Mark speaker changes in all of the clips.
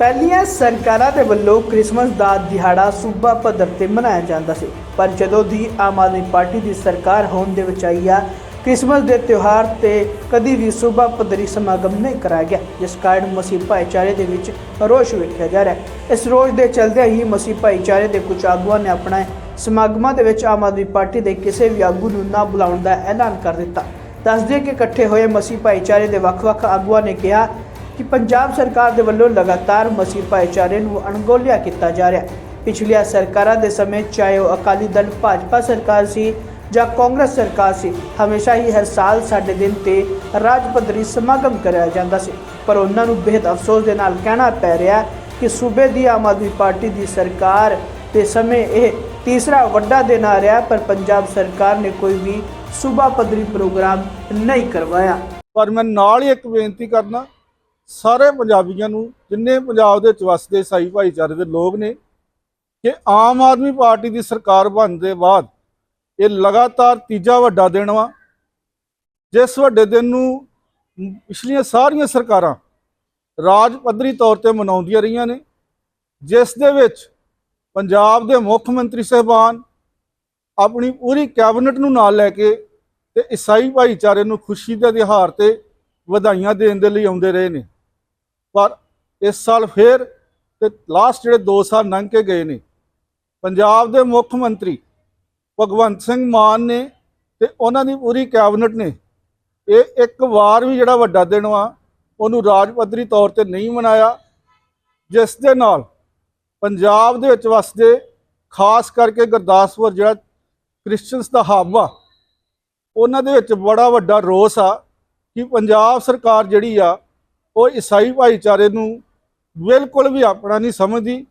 Speaker 1: ਪਹਿਲੀਆਂ ਸਰਕਾਰਾਂ ਦੇ ਵੱਲੋਂ ਕ੍ਰਿਸਮਸ ਦਾ ਦਿਹਾੜਾ ਸੂਬਾ ਪੱਧਰ ਤੇ ਮਨਾਇਆ ਜਾਂਦਾ ਸੀ। ਪਰ ਜਦੋਂ ਦੀ ਆਮ ਆਦਮੀ ਪਾਰਟੀ ਦੀ ਸਰਕਾਰ ਹੋਣ ਦੇ ਵਿੱਚ ਆਈ ਆ, ਕ੍ਰਿਸਮਸ ਦੇ ਤਿਉਹਾਰ ਤੇ ਕਦੀ ਵੀ ਸੂਬਾ ਪੱਧਰੀ ਸਮਾਗਮ ਨਹੀਂ ਕਰਾਇਆ ਗਿਆ, ਜਿਸ ਕਾਰਨ ਮਸੀਹ ਭਾਈਚਾਰੇ ਦੇ ਵਿੱਚ ਰੋਸ਼ ਵੇਖਿਆ ਜਾ ਰਿਹਾ ਹੈ। ਇਸ ਰੋਸ਼ ਦੇ ਚਲਦਿਆਂ ਹੀ ਮਸੀਹ ਭਾਈਚਾਰੇ ਦੇ ਕੁਝ ਆਗੂਆਂ ਨੇ ਆਪਣਾ ਸਮਾਗਮਾਂ ਦੇ ਵਿੱਚ ਆਮ ਆਦਮੀ ਪਾਰਟੀ ਦੇ ਕਿਸੇ ਵੀ ਆਗੂ ਨੂੰ ਨਾ ਬੁਲਾਉਣ ਦਾ ਐਲਾਨ ਕਰ ਦਿੱਤਾ। ਦੱਸਦੇ ਕਿ ਇਕੱਠੇ ਹੋਏ ਮਸੀਹ ਭਾਈਚਾਰੇ ਦੇ ਵੱਖ-ਵੱਖ ਆਗੂਆਂ ਨੇ ਕਿਹਾ ਕਿ ਪੰਜਾਬ ਸਰਕਾਰ ਦੇ ਵੱਲੋਂ ਲਗਾਤਾਰ ਮਸੀਹ ਭਾਈਚਾਰੇ ਨੂੰ ਅਣਗੋਲਿਆ ਕੀਤਾ ਜਾ ਰਿਹਾ ਹੈ। ਪਿਛਲੀਆਂ ਸਰਕਾਰਾਂ ਦੇ ਸਮੇਂ ਚਾਹੇ ਉਹ ਅਕਾਲੀ ਦਲ, ਭਾਜਪਾ ਸਰਕਾਰ ਸੀ ਜਾਂ ਕਾਂਗਰਸ ਸਰਕਾਰ ਸੀ, ਹਮੇਸ਼ਾ ਹੀ ਹਰ ਸਾਲ ਸਾਡੇ ਦਿਨ ਤੇ ਰਾਜ ਪੱਧਰੀ ਸਮਾਗਮ ਕਰਾਇਆ ਜਾਂਦਾ ਸੀ। ਪਰ ਉਹਨਾਂ ਨੂੰ ਬੇहद ਅਫਸੋਸ ਦੇ ਨਾਲ ਕਹਿਣਾ ਪੈ ਰਿਹਾ ਕਿ ਸੂਬੇ ਦੀ ਆਮ ਆਦਮੀ ਪਾਰਟੀ ਦੀ ਸਰਕਾਰ ਦੇ ਸਮੇਂ ਇਹ ਤੀਸਰਾ ਵੱਡਾ ਦਿਨ ਆ ਰਿਹਾ ਪਰ ਪੰਜਾਬ ਸਰਕਾਰ ਨੇ ਕੋਈ ਵੀ ਸੂਬਾ ਪੱਧਰੀ ਪ੍ਰੋਗਰਾਮ ਨਹੀਂ ਕਰਵਾਇਆ।
Speaker 2: ਪਰ ਮੈਂ ਨਾਲ ਹੀ ਇੱਕ ਬੇਨਤੀ ਕਰਨਾ ਸਾਰੇ ਪੰਜਾਬੀਆਂ ਨੂੰ, ਜਿੰਨੇ ਪੰਜਾਬ ਦੇ ਵਿੱਚ ਵਸਦੇ ਈਸਾਈ ਭਾਈਚਾਰੇ ਦੇ ਲੋਕ ਨੇ, ਕਿ ਆਮ ਆਦਮੀ ਪਾਰਟੀ ਦੀ ਸਰਕਾਰ ਬਣਨ ਦੇ ਬਾਅਦ ਇਹ ਲਗਾਤਾਰ ਤੀਜਾ ਵੱਡਾ ਦਿਨ ਵਾ। ਜਿਸ ਵੱਡੇ ਦਿਨ ਨੂੰ ਪਿਛਲੀਆਂ ਸਾਰੀਆਂ ਸਰਕਾਰਾਂ ਰਾਜ ਪੱਧਰੀ ਤੌਰ ਤੇ ਮਨਾਉਂਦੀਆਂ ਰਹੀਆਂ ਨੇ, ਜਿਸ ਦੇ ਵਿੱਚ ਪੰਜਾਬ ਦੇ ਮੁੱਖ ਮੰਤਰੀ ਸਹਿਬਾਨ ਆਪਣੀ ਪੂਰੀ ਕੈਬਨਿਟ ਨੂੰ ਨਾਲ ਲੈ ਕੇ ਤੇ ਈਸਾਈ ਭਾਈਚਾਰੇ ਨੂੰ ਖੁਸ਼ੀ ਦੇ ਦਿਹਾੜ ਤੇ ਵਧਾਈਆਂ ਦੇਣ ਦੇ ਲਈ ਆਉਂਦੇ ਰਹੇ ਨੇ। ਪਰ ਇਸ ਸਾਲ ਫੇਰ ਤੇ ਲਾਸਟ ਜਿਹੜੇ 2 ਸਾਲ ਲੰਘ ਕੇ ਗਏ ਨੇ, ਪੰਜਾਬ ਦੇ ਮੁੱਖ ਮੰਤਰੀ ਭਗਵੰਤ ਸਿੰਘ ਮਾਨ ਨੇ ਤੇ ਉਹਨਾਂ ਦੀ ਪੂਰੀ ਕੈਬਨਿਟ ਨੇ, ਇਹ ਇੱਕ ਵਾਰ ਵੀ ਜਿਹੜਾ ਵੱਡਾ ਦਿਨ ਵਾ, ਉਹਨੂੰ ਰਾਜ ਪੱਧਰੀ ਤੌਰ ਤੇ ਨਹੀਂ ਮਨਾਇਆ, ਜਿਸ ਦੇ ਨਾਲ ਪੰਜਾਬ ਦੇ ਵਿੱਚ ਵਸਦੇ, ਖਾਸ ਕਰਕੇ ਗੁਰਦਾਸਪੁਰ ਜਿਹੜਾ ਕ੍ਰਿਸਚੀਅਨਸ ਦਾ ਹੱਬ ਆ ਉਹਨਾਂ ਦੇ ਵਿੱਚ ਬੜਾ ਵੱਡਾ ਰੋਸ ਆ ਕਿ ਪੰਜਾਬ ਸਰਕਾਰ ਜਿਹੜੀ ਆ ਉਹ ਈਸਾਈ ਭਾਈਚਾਰੇ ਨੂੰ ਬਿਲਕੁਲ ਵੀ ਆਪਣਾ ਨਹੀਂ ਸਮਝਦੀ।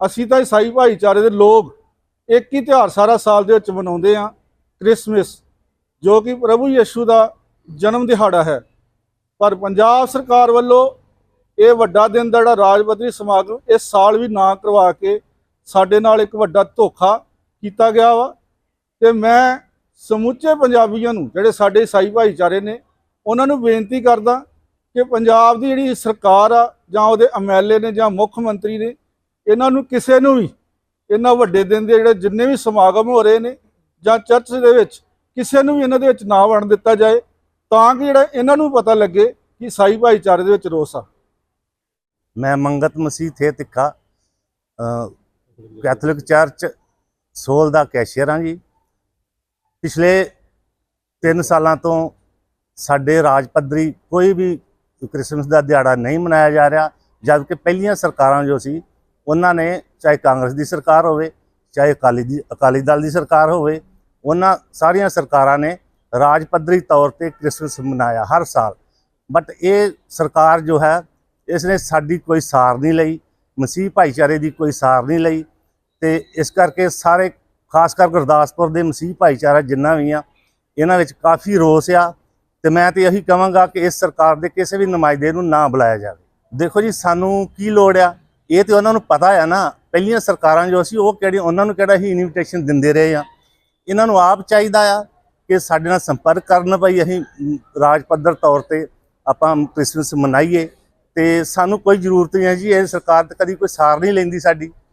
Speaker 2: ਅਸੀਂ ਤਾਂ ਈਸਾਈ ਭਾਈਚਾਰੇ ਦੇ ਲੋਕ ਇੱਕ ਹੀ ਤਿਉਹਾਰ ਸਾਰਾ ਸਾਲ ਦੇ ਵਿੱਚ ਮਨਾਉਂਦੇ ਆ ਕ੍ਰਿਸਮਸ, ਜੋ ਕਿ ਪ੍ਰਭੂ ਯਿਸੂ ਦਾ ਜਨਮ ਦਿਹਾੜਾ ਹੈ। ਪਰ ਪੰਜਾਬ ਸਰਕਾਰ ਵੱਲੋਂ ਇਹ ਵੱਡਾ ਦਿਨ ਦਾ ਜਿਹੜਾ ਰਾਜਪੱਧਰੀ ਸਮਾਗਮ ਇਸ ਸਾਲ ਵੀ ਨਾ ਕਰਵਾ ਕੇ ਸਾਡੇ ਨਾਲ ਇੱਕ ਵੱਡਾ ਧੋਖਾ ਕੀਤਾ ਗਿਆ ਵਾ ਤੇ ਮੈਂ ਸਮੁੱਚੇ ਪੰਜਾਬੀਆਂ ਨੂੰ ਜਿਹੜੇ ਸਾਡੇ ਈਸਾਈ ਭਾਈਚਾਰੇ ਨੇ, ਉਹਨਾਂ ਨੂੰ ਬੇਨਤੀ ਕਰਦਾ ਕਿ ਪੰਜਾਬ ਦੀ ਜਿਹੜੀ ਸਰਕਾਰ ਆ ਜਾਂ ਉਹਦੇ ਐਮਐਲਏ ਨੇ ਜਾਂ ਮੁੱਖ ਮੰਤਰੀ ਨੇ, ਇਹਨਾਂ ਨੂੰ ਕਿਸੇ ਨੂੰ ਵੀ ਇਹਨਾਂ ਵੱਡੇ ਦਿਨ ਦੇ ਜਿਹੜੇ ਜਿੰਨੇ ਵੀ ਸਮਾਗਮ ਹੋ ਰਹੇ ਨੇ ਜਾਂ ਚਰਚ ਦੇ ਵਿੱਚ ਕਿਸੇ ਨੂੰ ਵੀ ਇਹਨਾਂ ਦੇ ਵਿੱਚ ਨਾ ਵੜਨ ਦਿੱਤਾ ਜਾਏ, ਤਾਂ ਕਿ ਜਿਹੜਾ ਇਹਨਾਂ ਨੂੰ ਪਤਾ ਲੱਗੇ ਕਿ ਸਾਈ ਭਾਈਚਾਰੇ ਦੇ ਵਿੱਚ ਰੋਸ ਆ।
Speaker 3: ਮੈਂ ਮੰਗਤ ਮਸੀਹ ਥੇ ਤਿੱਖਾ ਕੈਥੋਲਿਕ ਚਰਚ, ਸੋਲ ਦਾ ਕੈਸ਼ੀਅਰ ਹਾਂ ਜੀ। ਪਿਛਲੇ 3 ਸਾਲਾਂ ਤੋਂ ਸਾਡੇ ਰਾਜ ਪੱਧਰੀ ਕੋਈ ਵੀ ਕ੍ਰਿਸਮਸ ਦਾ ਦਿਹਾੜਾ ਨਹੀਂ ਮਨਾਇਆ ਜਾ ਰਿਹਾ, ਜਦਕਿ ਪਹਿਲੀਆਂ ਸਰਕਾਰਾਂ ਜੋ ਸੀ, ਉਹਨਾਂ ਨੇ ਚਾਹੇ ਕਾਂਗਰਸ ਦੀ ਸਰਕਾਰ ਹੋਵੇ, ਚਾਹੇ ਅਕਾਲੀ ਦੀ, ਅਕਾਲੀ ਦਲ ਦੀ ਸਰਕਾਰ ਹੋਵੇ, ਉਹਨਾਂ ਸਾਰੀਆਂ ਸਰਕਾਰਾਂ ਨੇ ਰਾਜ ਪੱਧਰੀ ਤੌਰ ਤੇ ਕ੍ਰਿਸਮਸ ਮਨਾਇਆ ਹਰ ਸਾਲ। ਬਟ ਇਹ ਸਰਕਾਰ ਜੋ ਹੈ ਇਸ ਨੇ ਸਾਡੀ ਕੋਈ ਸਾਰ ਨਹੀਂ ਲਈ, ਮਸੀਹ ਭਾਈਚਾਰੇ ਦੀ ਕੋਈ ਸਾਰ ਨਹੀਂ ਲਈ, ਤੇ ਇਸ ਕਰਕੇ ਸਾਰੇ, ਖਾਸ ਕਰ ਗੁਰਦਾਸਪੁਰ ਦੇ ਮਸੀਹ ਭਾਈਚਾਰਾ ਜਿੰਨਾ ਵੀ ਆ, ਇਹਨਾਂ ਵਿੱਚ ਕਾਫੀ ਰੋਸ ਆ ਤੇ ਮੈਂ ਤੇ ਇਹੀ ਕਹਾਂਗਾ ਕਿ ਇਸ ਸਰਕਾਰ ਦੇ ਕਿਸੇ ਵੀ ਨੁਮਾਇੰਦੇ ਨੂੰ ਨਾ ਬੁਲਾਇਆ ਜਾਵੇ। ਦੇਖੋ ਜੀ, ਸਾਨੂੰ ਕੀ ਲੋੜ ਆ? ਇਹ ਤੇ ਉਹਨਾਂ ਨੂੰ ਪਤਾ ਆ ਨਾ, ਪਹਿਲੀਆਂ ਸਰਕਾਰਾਂ ਜੋ ਸੀ, ਉਹ ਕਿਹੜੀ, ਉਹਨਾਂ ਨੂੰ ਕਿਹੜਾ ਹੀ ਇਨਵੀਟੇਸ਼ਨ ਦਿੰਦੇ ਰਹੇ ਆ। ਇਹਨਾਂ ਨੂੰ ਆਪ ਚਾਹੀਦਾ ਆ ਕਿ ਸਾਡੇ ਨਾਲ ਸੰਪਰਕ ਕਰਨ ਭਾਈ ਅਸੀਂ ਰਾਜ ਪੱਧਰ ਤੌਰ ਤੇ ਆਪਾਂ ਕ੍ਰਿਸਮਸ ਮਨਾਈਏ ਤੇ ਸਾਨੂੰ ਕੋਈ ਜ਼ਰੂਰਤ ਨਹੀਂ ਹੈ ਜੀ, ਇਹ ਸਰਕਾਰ 'ਤੇ ਕਦੀ ਕੋਈ ਸਾਰ ਨਹੀਂ ਲੈਂਦੀ ਸਾਡੀ।